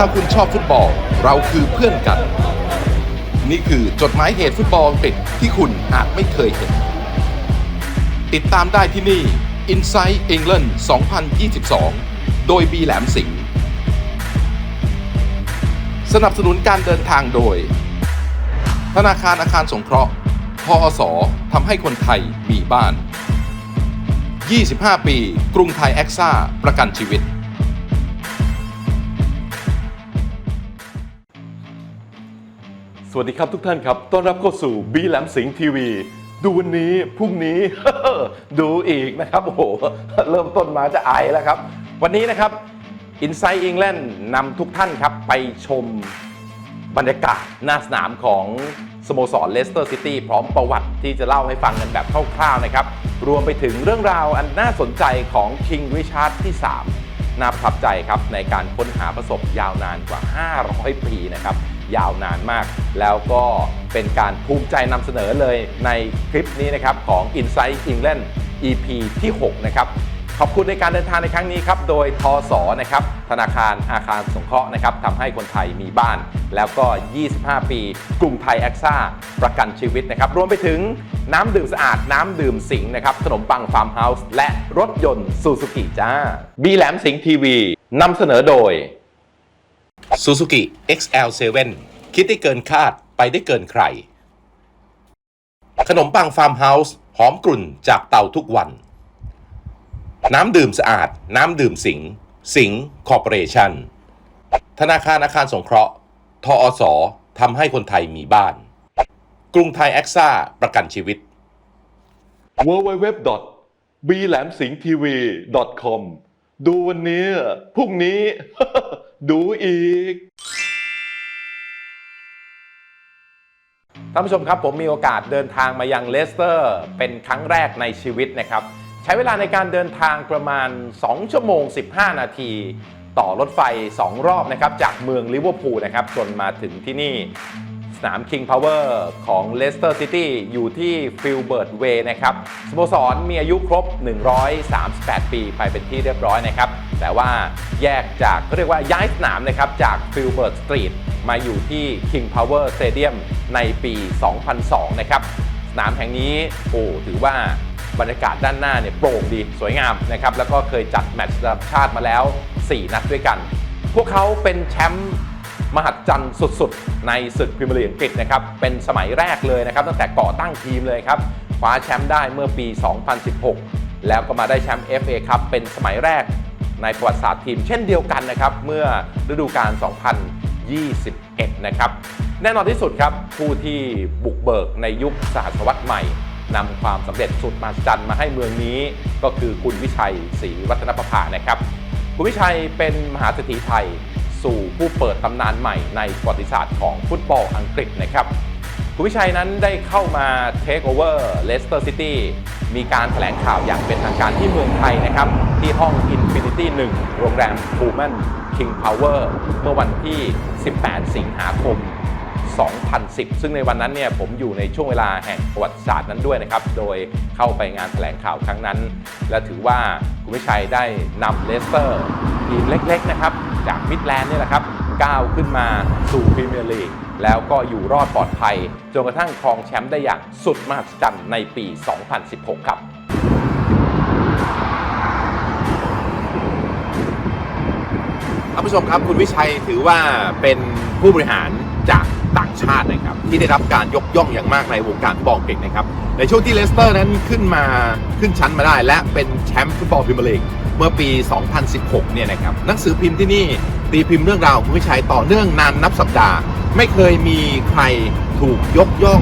ถ้าคุณชอบฟุตบอล เราคือเพื่อนกัน นี่คือจดหมายเหตุฟุตบอลอังกฤษที่คุณอาจไม่เคยเห็น ติดตามได้ที่นี่ Inside England 2022 โดยบีแหลมสิงห์สนับสนุนการเดินทางโดย ธนาคารอาคารสงเคราะห์พอสทำให้คนไทยมีบ้าน 25 ปี กรุงไทยแอคซ่า ประกันชีวิต วัสดีครับทุกท่านครับ ต้อนรับเข้าสู่บีแหลมสิงห์ทีวี ดูวันนี้ พรุ่งนี้ ดูอีกนะครับ โอ้โห เริ่มต้นมาจะอายแล้วครับ วันนี้นะครับ Inside England นำทุกท่านครับ ไปชมบรรยากาศหน้าสนามของสโมสรเลสเตอร์ซิตี้พร้อมประวัติที่จะเล่าให้ฟังกันแบบคร่าวๆนะครับ รวมไปถึงเรื่องราวอันน่าสนใจของคิงริชาร์ดที่ 3 น่าประทับใจครับในการค้นหาประสบยาวนานกว่า 500 ปีนะครับ ยาวนานมาก แล้วก็เป็นการภูมิใจนำเสนอเลยในคลิปนี้นะครับของ Inside England EP ที่ 6 นะครับ ขอบคุณในการเดินทางในครั้งนี้ครับ โดยทสนะครับ ธนาคารอาคารสงเคราะห์นะครับทำให้คนไทยมีบ้าน แล้วก็ 25 ปี กรุงไทยแอคซ่า ประกันชีวิตนะครับ รวมไปถึงน้ำดื่มสะอาด น้ำดื่มสิงห์นะครับ ขนมปังฟาร์มเฮาส์ และรถยนต์ซูซูกิจ้า บีแหลมสิงห์ทีวีนำเสนอโดย Suzuki XL7 คิดได้เกินคาดไปได้เกินใคร ขนมปังฟาร์มเฮาส์หอมกลุ่นจากเตาทุกวัน น้ำดื่มสะอาด น้ำดื่มสิงห์สิงห์คอร์ปอเรชั่น ธนาคารอาคารสงเคราะห์ ทอสอทำให้คนไทยมีบ้าน กรุงไทยแอคซ่าประกันชีวิต w w w b แหลมสิงทีวี .com ดูวันนี้ พรุ่งนี้ ดูอีกท่านผู้ชมครับผมมีโอกาสเดินทางมายังเลสเตอร์ เป็นครั้งแรกในชีวิตนะครับ ใช้เวลาในการเดินทางประมาณ 2 ชั่วโมง 15 นาที ต่อรถไฟ 2 รอบนะครับ จากเมืองลิเวอร์พูลนะครับจนมาถึงที่นี่ สนาม King Power ของ Leicester City อยู่ที่ Filbert Way นะครับสโมสรมีอายุครบ 138 ปีไปเป็นที่เรียบร้อยนะครับ แต่ว่าแยกจากเขาเรียกว่าย้ายสนามนะครับจาก Filbert Street มาอยู่ที่ King Power Stadium ในปี 2002 นะครับ สนามแห่งนี้โอ้ถือว่าบรรยากาศด้านหน้าเนี่ยโปร่งดีสวยงามนะครับ แล้วก็เคยจัดแมตช์ระดับชาติมาแล้ว 4 นัดด้วยกัน พวกเขาเป็นแชมป์ มหัศจรรย์สุดๆ ในศึกพรีเมียร์ลีกอังกฤษนะครับ เป็นสมัยแรกเลยนะครับ ตั้งแต่ก่อตั้งทีมเลยครับคว้าแชมป์ได้เมื่อปี 2016 แล้วก็มาได้แชมป์ FA ครับเป็นสมัยแรกในประวัติศาสตร์ทีมเช่นเดียวกันนะครับ เมื่อฤดูกาล 2021 นะครับ แน่นอนที่สุดครับ ผู้ที่บุกเบิกในยุคสหัสวรรษใหม่นำความสำเร็จสุดมหัศจรรย์มาให้เมืองนี้ ก็คือคุณวิชัยศรีวัฒนประภานะครับ คุณวิชัยเป็นมหาเศรษฐีไทย สู่ผู้เปิดตำนานใหม่ในประวัติศาสตร์ของฟุตบอลอังกฤษนะครับคุณวิชัยนั้นได้เข้ามาเทคโอเวอร์เลสเตอร์ซิตี้มีการแถลงข่าวอย่างเป็นทางการที่เมืองไทยนะครับ ที่ห้อง Infinity 1 โรงแรมพูแมน King Power เมื่อวันที่ 18 สิงหาคม 2010 ซึ่งในวันนั้นเนี่ยผมอยู่ในช่วงเวลาแห่งประวัติศาสตร์นั้นด้วยนะครับ โดยเข้าไปงานแถลงข่าวครั้งนั้น และถือว่าคุณวิชัยได้นำเลสเตอร์ทีมเล็กๆนะครับจากมิดแลนด์นี่แหละครับก้าวขึ้นมาสู่พรีเมียร์ลีกแล้วก็อยู่รอดปลอดภัย จนกระทั่งครองแชมป์ได้อย่างสุดมหัศจรรย์ในปี 2016 ครับท่านผู้ชมครับคุณวิชัยถือว่าเป็นผู้บริหารจาก ชาตินะครับที่ได้รับการยกย่องอย่างมากในวงการฟุตบอลอังกฤษนะครับในช่วงที่เลสเตอร์นั้นขึ้นมาขึ้นชั้นมาได้ และเป็นแชมป์ฟุตบอลพรีเมียร์ลีกเมื่อปี 2016 เนี่ยนะครับหนังสือพิมพ์ที่นี่ตีพิมพ์เรื่องราวของคุณวิชัยต่อเนื่องนานนับสัปดาห์ ไม่เคยมีใครถูกยกย่อง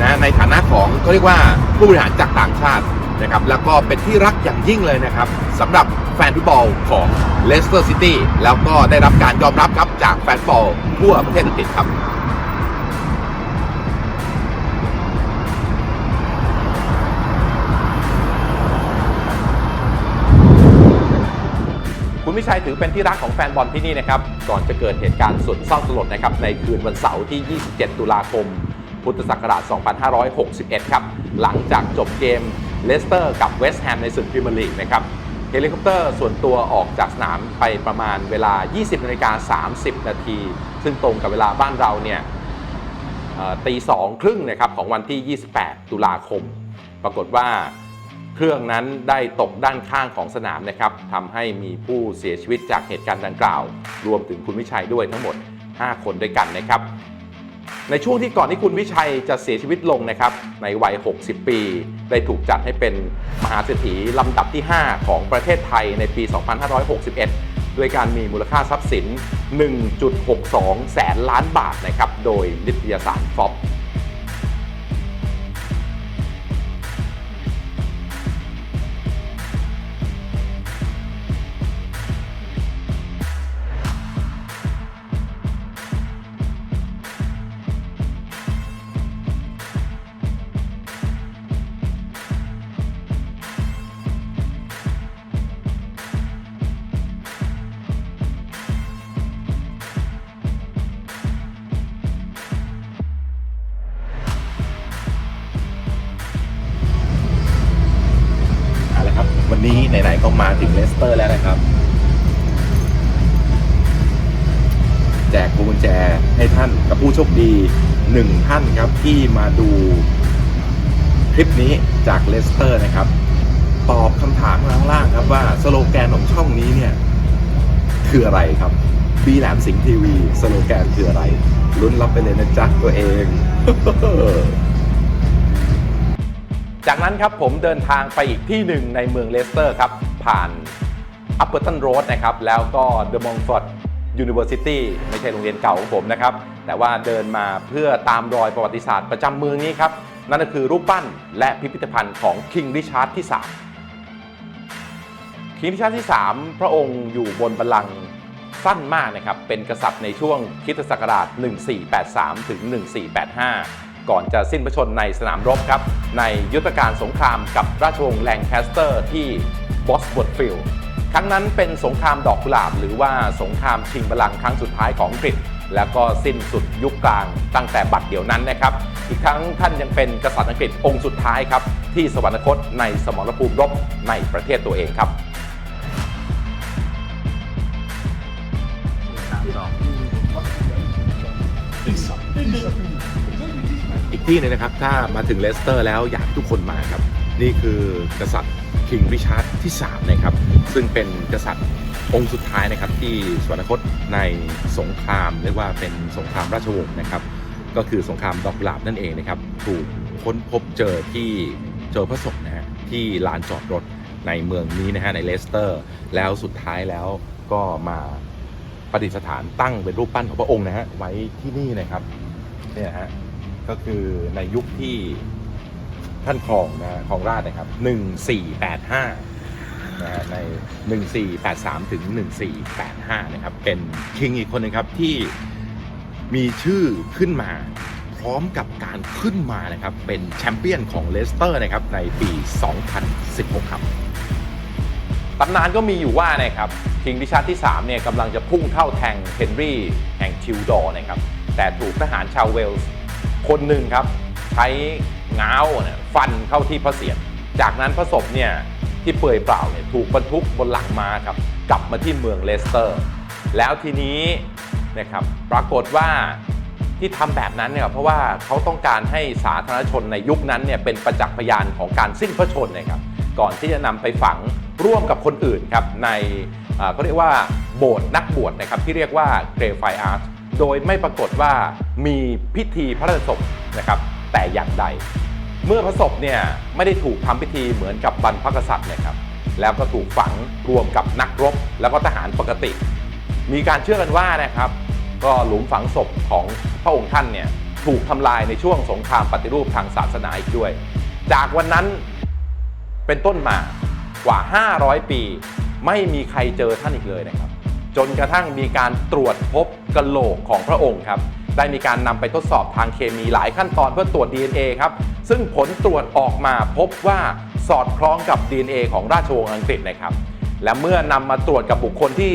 นะในฐานะของเขาเรียกว่าผู้บริหารจากต่างชาตินะครับแล้วก็เป็นที่รักอย่างยิ่งเลยนะครับสำหรับแฟนฟุตบอลของเลสเตอร์ซิตี้แล้วก็ได้รับการยอมรับครับจากแฟนฟุตบอลทั่วประเทศอังกฤษครับ คุณวิชัยถือเป็นที่รักของแฟนบอลที่นี่นะครับก่อนจะเกิดเหตุการณ์สุดเศร้าสลดนะครับในคืนวันเสาร์ที่ 27 ตุลาคม พุทธศักราช 2561 ครับหลังจากจบเกมเลสเตอร์กับเวสต์แฮมในศึกพรีเมียร์ลีกนะครับเฮลิคอปเตอร์ส่วนตัวออกจากสนามไปประมาณเวลา 20นาฬิกา30 นาที ซึ่งตรงกับเวลาบ้านเราเนี่ยตีสองครึ่งนะครับของวันที่ 28 ตุลาคม ปรากฏว่า เครื่องนั้นได้ตกด้านข้างของสนามนะครับทำให้มีผู้เสียชีวิตจากเหตุการณ์ดังกล่าว รวมถึงคุณวิชัยด้วยทั้งหมด 5 คนด้วยกันนะครับ ในช่วงที่ก่อนที่คุณวิชัยจะเสียชีวิตลงนะครับ ในวัย 60 ปี ได้ถูกจัดให้เป็นมหาเศรษฐีลำดับที่ 5 ของประเทศไทยในปี 2561 ด้วยการมีมูลค่าทรัพย์สิน 1.62 แสนล้านบาทนะครับ โดยนิตยสารฟอบ ไหนๆก็มาถึงเลสเตอร์แล้วนะครับ แจกกุญแจให้ท่านกับผู้โชคดีหนึ่งท่านครับที่มาดูคลิปนี้จากเลสเตอร์นะครับ ตอบคำถามข้างล่างครับว่าสโลแกนของช่องนี้เนี่ย คืออะไรครับบีแหลมสิงห์ทีวีสโลแกนคืออะไรลุ้นรับไปเลยนะจ๊ะตัวเอง จากนั้นครับผมเดินทางไปอีกที่หนึ่งในเมืองเลสเตอร์ครับ ผ่าน Upperton Road นะครับ แล้วก็ The Montfort University ไม่ใช่โรงเรียนเก่าของผมนะครับ แต่ว่าเดินมาเพื่อตามรอยประวัติศาสตร์ประจำเมืองนี้ครับ นั่นก็คือรูปปั้นและพิพิธภัณฑ์ของ King Richard ที่ 3 คิงริชาร์ดที่ 3 พระองค์อยู่บนบัลลังก์สั้นมากนะครับ เป็นกษัตริย์ในช่วงคิสตศักราช 1483 ถึง 1485 ก่อนจะสิ้นพระชนในสนามรบครับ ในยุทธการสงครามกับราชวงศ์แลงแคสเตอร์ที่บอสบอดฟิลด์ครั้งนั้นเป็นสงครามดอกกุหลาบ หรือว่าสงครามชิงบัลลังก์ครั้งสุดท้ายของอังกฤษ แล้วก็สิ้นสุดยุคกลางตั้งแต่บัดเดี๋ยวนั้นนะครับ อีกทั้งท่านยังเป็นกษัตริย์อังกฤษองค์สุดท้ายครับที่สวรรคตในสมรภูมิรบในประเทศตัวเองครับ ที่นึงนะครับ ถ้ามาถึงเลสเตอร์แล้วอยากให้ทุกคนมาครับ นี่คือกษัตริย์คิงริชาร์ดที่ 3 นะครับ ซึ่งเป็นกษัตริย์องค์สุดท้ายนะครับที่สวรรคตในสงครามเรียกว่าเป็นสงครามราชวงศ์นะครับ ก็คือสงครามดอกกุหลาบนั่นเองนะครับ ถูกค้นพบเจอที่เจอพระศพนะฮะที่ลานจอดรถในเมืองนี้นะฮะในเลสเตอร์ แล้วสุดท้ายแล้วก็มาประดิษฐานตั้งเป็นรูปปั้นของพระองค์นะฮะไว้ที่นี่นะครับเนี่ยฮะ ก็คือในยุคที่ท่านครองนะครองราชนะครับ 1485นะฮะใน 1483 ถึง 1485 นะครับ เป็นคิงอีกคนหนึงครับที่มีชื่อขึ้นมาพร้อมกับการขึ้นมานะครับ เป็นแชมเปี้ยนของเลสเตอร์นะครับ ในปี 2016 ครับตำนานก็มีอยู่ว่านะครับคิงริชาร์ดที่3เนี่ยกำลังจะพุ่งเข้าแทงเฮนรี่แห่งทิวดอร์นะครับ แต่ถูกทหารชาวเวลส์ คนหนึ่งครับใช้ง้าวเนี่ยฟันเข้าที่พระเศียรจากนั้นพระศพเนี่ยที่เปื่อยเปล่าเนี่ยถูกบรรทุกบนหลังมาครับกลับมาที่เมืองเลสเตอร์ แล้วทีนี้นะครับปรากฏว่าที่ทำแบบนั้นเนี่ยเพราะว่าเขาต้องการให้สาธารณชนในยุคนั้นเนี่ยเป็นประจักษ์พยานของการสิ้นพระชนนะครับก่อนที่จะนำไปฝังร่วมกับคนอื่นครับในเขาเรียกว่าโบสถ์นักบวชนะครับที่เรียกว่าเกรฟไฟอาร์ต โดยไม่ปรากฏว่ามีพิธีพระราชศพนะครับ แต่อย่างใด เมื่อพระศพเนี่ยไม่ได้ถูกทำพิธีเหมือนกับบรรพกษัตริย์นะครับ แล้วก็ถูกฝังรวมกับนักรบแล้วก็ทหารปกติ มีการเชื่อกันว่านะครับ ก็หลุมฝังศพของพระองค์ท่านเนี่ยถูกทำลายในช่วงสงครามปฏิรูปทางศาสนาอีกด้วย จากวันนั้นเป็นต้นมากว่า 500 ปี ไม่มีใครเจอท่านอีกเลยนะครับ จนกระทั่งมีการตรวจพบกระโหลกของพระองค์ครับ ได้มีการนำไปทดสอบทางเคมีหลายขั้นตอนเพื่อตรวจ DNA ครับ ซึ่งผลตรวจออกมาพบว่าสอดคล้องกับ DNA ของราชวงศ์อังกฤษนะครับ และเมื่อนำมาตรวจกับบุคคลที่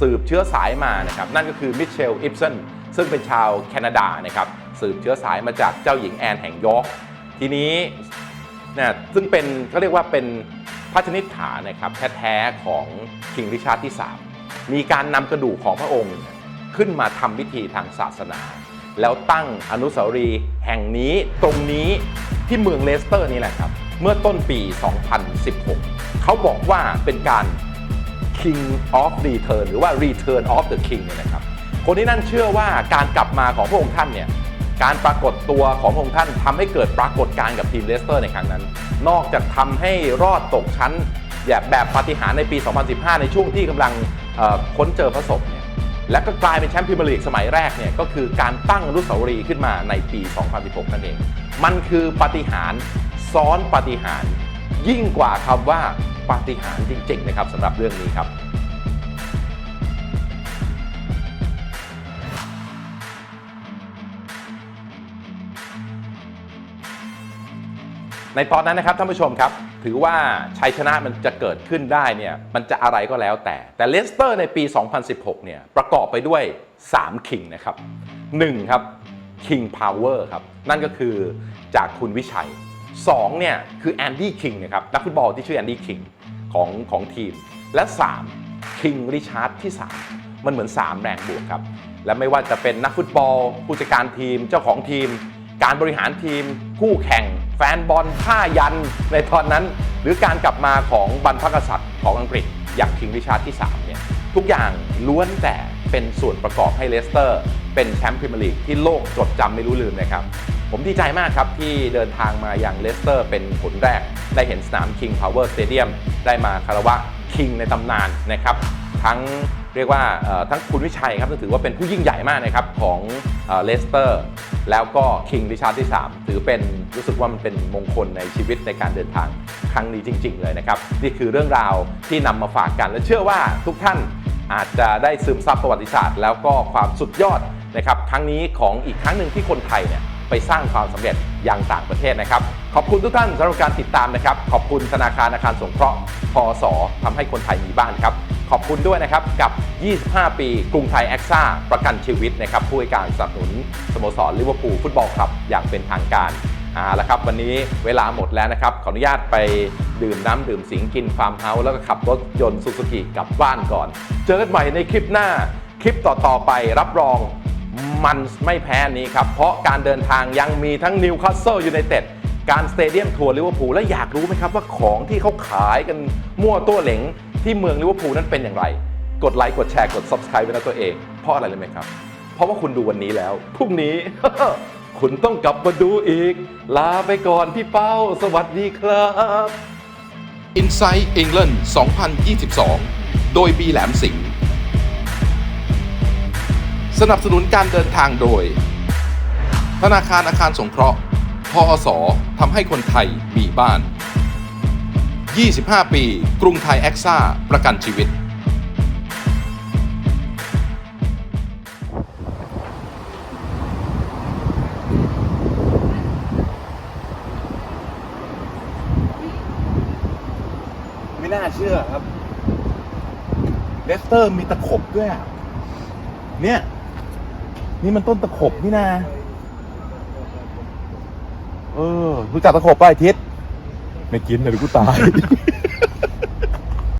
สืบเชื้อสายมานะครับ นั่นก็คือมิเชล อิปสัน ซึ่งเป็นชาวแคนาดานะครับ สืบเชื้อสายมาจากเจ้าหญิงแอนแห่งยอร์ก ทีนี้นะซึ่งเป็นเขาเรียกว่าเป็นพระชนิษฐานนะครับแท้ๆของคิงริชาร์ดที่ 3 มีการนำกระดูกของพระองค์ขึ้นมาทำพิธีทางศาสนา แล้วตั้งอนุสาวรีย์แห่งนี้ตรงนี้ที่เมืองเลสเตอร์นี่แหละครับ เมื่อต้นปี 2016 เขาบอกว่าเป็นการ King of Return หรือว่า Return of the King เนี่ยนะครับ คนที่นั่นเชื่อว่าการกลับมาของพระองค์ท่านเนี่ยการปรากฏตัวของพระองค์ท่านทำให้เกิดปรากฏการณ์กับทีมเลสเตอร์ในครั้งนั้น นอกจากทำให้รอดตกชั้นแบบปาฏิหาริย์ในปี 2015 ในช่วงที่กำลัง ค้นเจอพระศพเนี่ยและก็กลายเป็นแชมป์พรีเมียร์ลีกสมัยแรกเนี่ยก็คือการตั้งอนุสาวรีย์ขึ้นมาในปี 2016 นั่นเอง มันคือปาฏิหาริย์ซ้อนปาฏิหาริย์ยิ่งกว่าคำว่าปาฏิหาริย์จริงๆนะครับสำหรับเรื่องนี้ครับ ในตอนนั้นนะครับท่านผู้ชมครับ ถือว่าชัยชนะมันจะเกิดขึ้นได้เนี่ยมันจะอะไรก็แล้วแต่ แต่เลสเตอร์ในปี 2016 เนี่ยประกอบไปด้วย 3 คิงนะครับ 1 ครับ King Power ครับ นั่นก็คือจากคุณวิชัย 2 เนี่ยคือแอนดี้คิงนะครับนักฟุตบอลที่ชื่อแอนดี้คิงของของทีม และ 3 คิงริชาร์ดที่ 3 มันเหมือน 3 แรงบวกครับ และไม่ว่าจะเป็นนักฟุตบอล ผู้จัดการทีมเจ้าของทีม การบริหารทีม คู่แข่ง แฟนบอลผ้ายันในตอนนั้น หรือการกลับมาของบรรพกษัตริย์ของอังกฤษ อย่างคิงริชาร์ดที่ 3 เนี่ย ทุกอย่างล้วนแต่เป็นส่วนประกอบให้เลสเตอร์ เป็นแชมป์พรีเมียร์ลีกที่โลกจดจำไม่รู้ลืมนะครับ ผมดีใจมากครับที่เดินทางมาอย่างเลสเตอร์ เป็นผลแรก ได้เห็นสนาม King Power Stadium ได้มาคารวะคิงในตำนานนะครับ ทั้ง เรียกว่าทั้งคุณวิชัยครับถือว่าเป็นผู้ยิ่งใหญ่มากนะครับของเลสเตอร์ แล้วก็คิงริชาร์ดที่ 3 ถือเป็นรู้สึกว่ามันเป็นมงคลในชีวิตในการเดินทางครั้งนี้จริง ๆ เลยนะครับนี่คือเรื่องราวที่นำมาฝากกัน และเชื่อว่าทุกท่านอาจจะได้ซึมซับประวัติศาสตร์ แล้วก็ความสุดยอดนะครับครั้งนี้ของอีกครั้งหนึ่งที่คนไทยเนี่ยไปสร้างความสำเร็จอยังต่างประเทศนะครับ ขอบคุณทุกท่านสำหรับการติดตามนะครับ ขอบคุณธนาคารอาคารสงเคราะห์พสทำให้คนไทยมีบ้านครับ ขอบคุณด้วยนะครับ กับ 25 ปี กรุงไทยแอคซ่าประกันชีวิตนะครับผู้ให้การสนับสนุนสโมสรลิเวอร์พูลฟุตบอลคลับอย่างเป็นทางการเอาละครับ วันนี้เวลาหมดแล้วนะครับ ขออนุญาตไปดื่มน้ำดื่มสิงกินฟาร์มเฮาส์แล้วก็ขับรถยนต์ซูซูกิกลับบ้านก่อน เจอกันใหม่ในคลิปหน้า คลิปต่อๆไปรับรองมันไม่แพ้นี้ครับ เพราะการเดินทางยังมีทั้งนิวคาสเซิลยูไนเต็ดการสเตเดียมทัวร์ลิเวอร์พูลและอยากรู้ไหมครับว่าของที่เขาขายกันมั่วตัวเหลง ที่เมืองลิเวอร์พูลนั้นเป็นอย่างไร กดไลค์กดแชร์กด Subscribe ไว้นะตัวเอง เพราะอะไรเลยไหมครับ เพราะว่าคุณดูวันนี้แล้วพรุ่งนี้ คุณต้องกลับมาดูอีก ลาไปก่อนพี่เป้า สวัสดีครับ Inside England 2022 โดยบีแหลมสิงห์สนับสนุนการเดินทางโดย ธนาคารอาคารสงเคราะห์พอสทำให้คนไทยมีบ้าน 25 ปี กรุงไทยแอคซ่า ประกันชีวิต ไม่น่าเชื่อครับเลสเตอร์มีตะขบด้วยอะเนี่ย นี่มันต้นตะขบนี่นาเออ รู้จักตะขบป่ะไอทิศ ไม่กินนะเดี๋ยวกูตาย